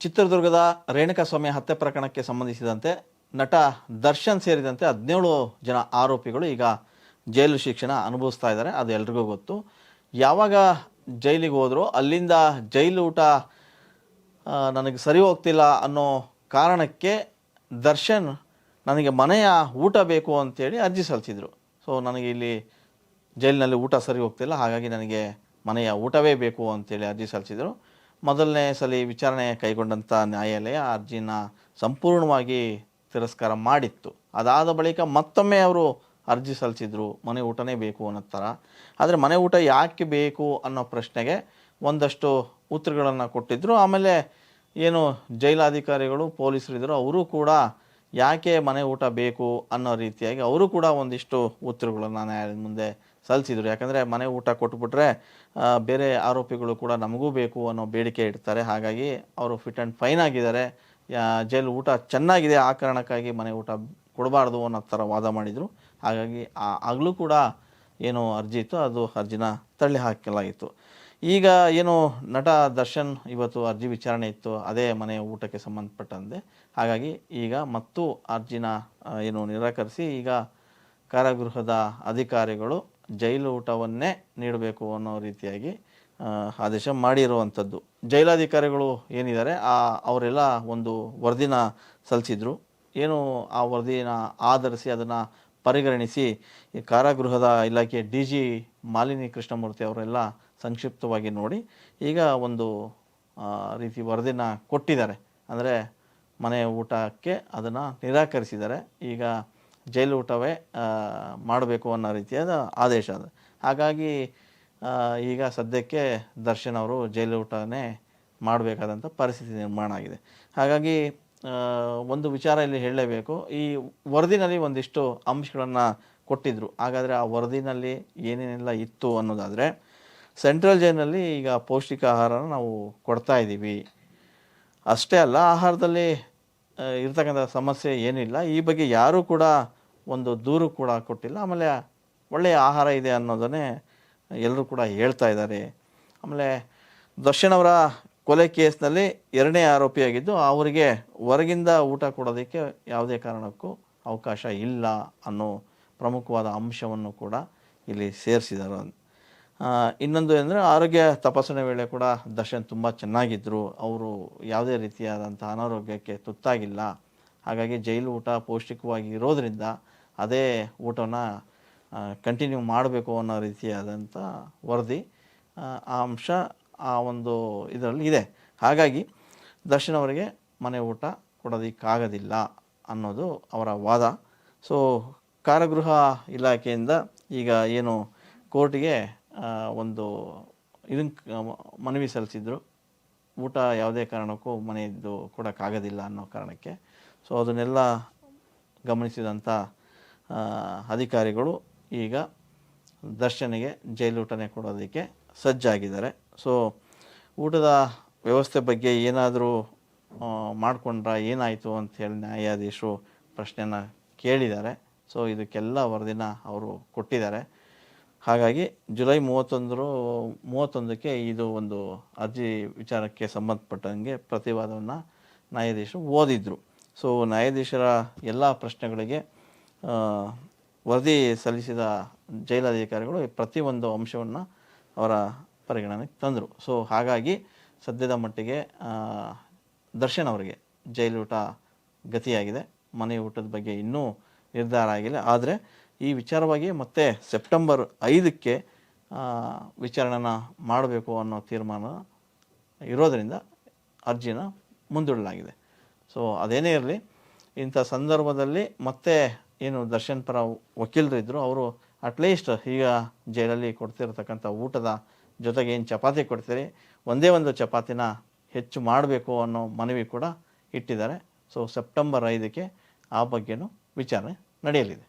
ಚಿತ್ರದುರ್ಗದ ರೇಣುಕಾಸ್ವಾಮಿ ಹತ್ಯೆ ಪ್ರಕರಣಕ್ಕೆ ಸಂಬಂಧಿಸಿದಂತೆ ನಟ ದರ್ಶನ್ ಸೇರಿದಂತೆ ಹದಿನೇಳು ಜನ ಆರೋಪಿಗಳು ಈಗ ಜೈಲು ಶಿಕ್ಷಣ ಅನುಭವಿಸ್ತಾ ಇದ್ದಾರೆ. ಅದು ಎಲ್ರಿಗೂ ಗೊತ್ತು. ಯಾವಾಗ ಜೈಲಿಗೆ ಹೋದರೂ ಅಲ್ಲಿಂದ ಜೈಲು ಊಟ ನನಗೆ ಸರಿ ಹೋಗ್ತಿಲ್ಲ ಅನ್ನೋ ಕಾರಣಕ್ಕೆ ದರ್ಶನ್ ನನಗೆ ಮನೆಯ ಊಟ ಬೇಕು ಅಂತೇಳಿ ಅರ್ಜಿ ಸಲ್ಲಿಸಿದರು. ಸೊ ನನಗೆ ಇಲ್ಲಿ ಜೈಲಿನಲ್ಲಿ ಊಟ ಸರಿ ಹೋಗ್ತಿಲ್ಲ. ಹಾಗಾಗಿ ನನಗೆ ಮನೆಯ ಊಟವೇ ಬೇಕು ಅಂತೇಳಿ ಅರ್ಜಿ ಸಲ್ಲಿಸಿದರು. ಮೊದಲನೇ ಸಲ ವಿಚಾರಣೆ ಕೈಗೊಂಡಂಥ ನ್ಯಾಯಾಲಯ ಅರ್ಜಿನ ಸಂಪೂರ್ಣವಾಗಿ ತಿರಸ್ಕಾರ ಮಾಡಿತ್ತು. ಅದಾದ ಬಳಿಕ ಮತ್ತೊಮ್ಮೆ ಅವರು ಅರ್ಜಿ ಸಲ್ಲಿಸಿದ್ರು, ಮನೆ ಊಟನೇ ಬೇಕು ಅನ್ನೋ ಥರ. ಆದರೆ ಮನೆ ಊಟ ಯಾಕೆ ಬೇಕು ಅನ್ನೋ ಪ್ರಶ್ನೆಗೆ ಒಂದಷ್ಟು ಉತ್ತರಗಳನ್ನು ಕೊಟ್ಟಿದ್ದರು ಆಮೇಲೆ ಏನು ಜೈಲಾಧಿಕಾರಿಗಳು, ಪೊಲೀಸರಿದ್ದರು, ಅವರು ಕೂಡ ಯಾಕೆ ಮನೆ ಊಟ ಬೇಕು ಅನ್ನೋ ರೀತಿಯಾಗಿ ಅವರು ಕೂಡ ಒಂದಿಷ್ಟು ಉತ್ತರಗಳನ್ನು ನ್ಯಾಯಾಲಯದ ಮುಂದೆ ಸಲ್ಲಿಸಿದರು ಯಾಕಂದರೆ ಮನೆ ಊಟ ಕೊಟ್ಬಿಟ್ರೆ ಬೇರೆ ಆರೋಪಿಗಳು ಕೂಡ ನಮಗೂ ಬೇಕು ಅನ್ನೋ ಬೇಡಿಕೆ ಇಡ್ತಾರೆ. ಹಾಗಾಗಿ ಅವರು ಫಿಟ್ ಆ್ಯಂಡ್ ಫೈನ್ ಆಗಿದ್ದಾರೆ. ಜೈಲು ಊಟ ಚೆನ್ನಾಗಿದೆ. ಆ ಕಾರಣಕ್ಕಾಗಿ ಮನೆ ಊಟ ಕೊಡಬಾರ್ದು ಅನ್ನೋ ಥರ ವಾದ ಮಾಡಿದರು. ಹಾಗಾಗಿ ಆ- ಆಗಲೂ ಕೂಡ ಏನು ಅರ್ಜಿ ಇತ್ತು. ಅದು ಅರ್ಜಿನ ತಳ್ಳಿ ಹಾಕಲಾಗಿತ್ತು. ಈಗ ಏನು ನಟ ದರ್ಶನ್ ಇವತ್ತು ಅರ್ಜಿ ವಿಚಾರಣೆ ಇತ್ತು. ಅದೇ ಮನೆ ಊಟಕ್ಕೆ ಸಂಬಂಧಪಟ್ಟಂತೆ. ಹಾಗಾಗಿ ಈಗ ಮತ್ತು ಅರ್ಜಿನ ಏನು ನಿರಾಕರಿಸಿ ಈಗ ಕಾರಾಗೃಹದ ಅಧಿಕಾರಿಗಳು ಜೈಲು ಊಟವನ್ನೇ ನೀಡಬೇಕು ಅನ್ನೋ ರೀತಿಯಾಗಿ ಆದೇಶ ಮಾಡಿರುವಂಥದ್ದು. ಜೈಲಾಧಿಕಾರಿಗಳು ಏನಿದ್ದಾರೆ, ಆ, ಅವರೆಲ್ಲ ಒಂದು ವರದಿನ ಸಲ್ಲಿಸಿದ್ರು. ಏನು ಆ ವರದಿನ ಆಧರಿಸಿ ಅದನ್ನು ಪರಿಗಣಿಸಿ ಈ ಕಾರಾಗೃಹದ ಇಲಾಖೆ ಡಿ ಜಿ ಮಾಲಿನಿ ಕೃಷ್ಣಮೂರ್ತಿ ಅವರೆಲ್ಲ ಸಂಕ್ಷಿಪ್ತವಾಗಿ ನೋಡಿ, ಈಗ ಒಂದು ರೀತಿ ವರದಿನ ಕೊಟ್ಟಿದ್ದಾರೆ. ಅಂದರೆ ಮನೆ ಊಟಕ್ಕೆ ಅದನ್ನು ನಿರಾಕರಿಸಿದ್ದಾರೆ. ಈಗ ಜೈಲು ಊಟವೇ ಮಾಡಬೇಕು ಅನ್ನೋ ರೀತಿಯಾದ ಆದೇಶ ಅದು. ಹಾಗಾಗಿ ಈಗ ಸದ್ಯಕ್ಕೆ ದರ್ಶನ್ ಅವರು ಜೈಲು ಊಟನೇ ಮಾಡಬೇಕಾದಂಥ ಪರಿಸ್ಥಿತಿ ನಿರ್ಮಾಣ ಆಗಿದೆ. ಹಾಗಾಗಿ ಒಂದು ವಿಚಾರ ಇಲ್ಲಿ ಹೇಳಲೇಬೇಕು. ಈ ವರದಿನಲ್ಲಿ ಒಂದಿಷ್ಟು ಅಂಶಗಳನ್ನು ಕೊಟ್ಟಿದ್ದರು ಹಾಗಾದರೆ ಆ ವರದಿನಲ್ಲಿ ಏನೇನೆಲ್ಲ ಇತ್ತು ಅನ್ನೋದಾದರೆ, ಸೆಂಟ್ರಲ್ ಜೈಲಿನಲ್ಲಿ ಈಗ ಪೌಷ್ಟಿಕ ಆಹಾರನ ನಾವು ಕೊಡ್ತಾ ಇದ್ದೀವಿ. ಅಷ್ಟೇ ಅಲ್ಲ, ಆಹಾರದಲ್ಲಿ ಇರ್ತಕ್ಕಂಥ ಸಮಸ್ಯೆ ಏನಿಲ್ಲ. ಈ ಬಗ್ಗೆ ಯಾರೂ ಕೂಡ ಒಂದು ದೂರು ಕೂಡ ಕೊಟ್ಟಿಲ್ಲ. ಆಮೇಲೆ ಒಳ್ಳೆಯ ಆಹಾರ ಇದೆ ಅನ್ನೋದನ್ನೇ ಎಲ್ಲರೂ ಕೂಡ ಹೇಳ್ತಾ ಇದ್ದಾರೆ. ಆಮೇಲೆ ದರ್ಶನ್ ಅವರ ಕೊಲೆ ಕೇಸ್ನಲ್ಲಿ ಎರಡನೇ ಆರೋಪಿಯಾಗಿದ್ದು ಅವರಿಗೆ ಹೊರಗಿಂದ ಊಟ ಕೊಡೋದಕ್ಕೆ ಯಾವುದೇ ಕಾರಣಕ್ಕೂ ಅವಕಾಶ ಇಲ್ಲ ಅನ್ನೋ ಪ್ರಮುಖವಾದ ಅಂಶವನ್ನು ಕೂಡ ಇಲ್ಲಿ ಸೇರಿಸಿದರು ಇನ್ನೊಂದು ಅಂದರೆ ಆರೋಗ್ಯ ತಪಾಸಣೆ ವೇಳೆ ಕೂಡ ದರ್ಶನ್ ತುಂಬ ಚೆನ್ನಾಗಿದ್ದರು ಅವರು ಯಾವುದೇ ರೀತಿಯಾದಂಥ ಅನಾರೋಗ್ಯಕ್ಕೆ ತುತ್ತಾಗಿಲ್ಲ. ಹಾಗಾಗಿ ಜೈಲು ಊಟ ಪೌಷ್ಟಿಕವಾಗಿ ಇರೋದರಿಂದ ಅದೇ ಊಟನ ಕಂಟಿನ್ಯೂ ಮಾಡಬೇಕು ಅನ್ನೋ ರೀತಿಯಾದಂಥ ವರದಿ ಆ, ಅಂಶ ಆ ಒಂದು ಇದರಲ್ಲಿ ಇದೆ. ಹಾಗಾಗಿ ದರ್ಶನ್ ಅವರಿಗೆ ಮನೆ ಊಟ ಕೊಡೋದಕ್ಕಾಗೋದಿಲ್ಲ ಅನ್ನೋದು ಅವರ ವಾದ. ಸೊ ಕಾರಾಗೃಹ ಇಲಾಖೆಯಿಂದ ಈಗ ಏನು ಕೋರ್ಟಿಗೆ ಒಂದು ಇದನ್ನು ಮನವಿ ಸಲ್ಲಿಸಿದ್ರು. ಊಟ ಯಾವುದೇ ಕಾರಣಕ್ಕೂ ಮನೆಯದ್ದು ಕೊಡೋಕ್ಕಾಗೋದಿಲ್ಲ ಅನ್ನೋ ಕಾರಣಕ್ಕೆ. ಸೊ ಅದನ್ನೆಲ್ಲ ಗಮನಿಸಿದಂಥ ಅಧಿಕಾರಿಗಳು ಈಗ ದರ್ಶನಿಗೆ ಜೈಲು ಊಟನೇ ಕೊಡೋದಕ್ಕೆ ಸಜ್ಜಾಗಿದ್ದಾರೆ. ಸೊ ಊಟದ ವ್ಯವಸ್ಥೆ ಬಗ್ಗೆ ಏನಾದರೂ ಮಾಡಿಕೊಂಡ್ರ ಏನಾಯಿತು ಅಂಥೇಳಿ ನ್ಯಾಯಾಧೀಶರು ಪ್ರಶ್ನೆನ ಕೇಳಿದ್ದಾರೆ. ಸೊ ಇದಕ್ಕೆಲ್ಲ ವರದಿನ ಅವರು ಕೊಟ್ಟಿದ್ದಾರೆ. ಹಾಗಾಗಿ ಜುಲೈ ಮೂವತ್ತೊಂದರು, ಮೂವತ್ತೊಂದಕ್ಕೆ ಇದು ಒಂದು ಅರ್ಜಿ ವಿಚಾರಕ್ಕೆ ಸಂಬಂಧಪಟ್ಟಂಗೆ ಪ್ರತಿವಾದವನ್ನು ನ್ಯಾಯಾಧೀಶರು ಓದಿದ್ರು. ಸೊ ನ್ಯಾಯಾಧೀಶರ ಎಲ್ಲ ಪ್ರಶ್ನೆಗಳಿಗೆ ವರದಿ ಸಲ್ಲಿಸಿದ ಜೈಲಾಧಿಕಾರಿಗಳು ಪ್ರತಿಯೊಂದು ಅಂಶವನ್ನು ಅವರ ಪರಿಗಣನೆಗೆ ತಂದರು. ಸೊ ಹಾಗಾಗಿ ಸದ್ಯದ ಮಟ್ಟಿಗೆ ದರ್ಶನ್ ಅವರಿಗೆ ಜೈಲೂಟ ಗತಿಯಾಗಿದೆ. ಮನೆ ಊಟದ ಬಗ್ಗೆ ಇನ್ನೂ ನಿರ್ಧಾರ ಆಗಿಲ್ಲ. ಆದರೆ ಈ ವಿಚಾರವಾಗಿ ಮತ್ತೆ ಸೆಪ್ಟೆಂಬರ್ ಐದಕ್ಕೆ ವಿಚಾರಣೆನ ಮಾಡಬೇಕು ಅನ್ನೋ ತೀರ್ಮಾನ ಇರೋದರಿಂದ ಅರ್ಜಿನ ಮುಂದೂಡಲಾಗಿದೆ. ಸೊ ಅದೇನೇ ಇರಲಿ, ಇಂಥ ಸಂದರ್ಭದಲ್ಲಿ ಮತ್ತೆ ಏನು ದರ್ಶನ್ ಪರ ವಕೀಲರಿದ್ದರು ಅವರು ಅಟ್ಲೀಸ್ಟ್ ಈಗ ಜೈಲಲ್ಲಿ ಕೊಡ್ತಿರ್ತಕ್ಕಂಥ ಊಟದ ಜೊತೆಗೆ ಏನು ಚಪಾತಿ ಕೊಡ್ತೀರಿ? ಒಂದೇ ಒಂದು ಚಪಾತಿನ ಹೆಚ್ಚು ಮಾಡಬೇಕು ಅನ್ನೋ ಮನವಿ ಕೂಡ ಇಟ್ಟಿದ್ದಾರೆ. ಸೊ ಸೆಪ್ಟೆಂಬರ್ ಐದಕ್ಕೆ ಆ ಬಗ್ಗೆನೂ ವಿಚಾರಣೆ ನಡೆಯಲಿದೆ.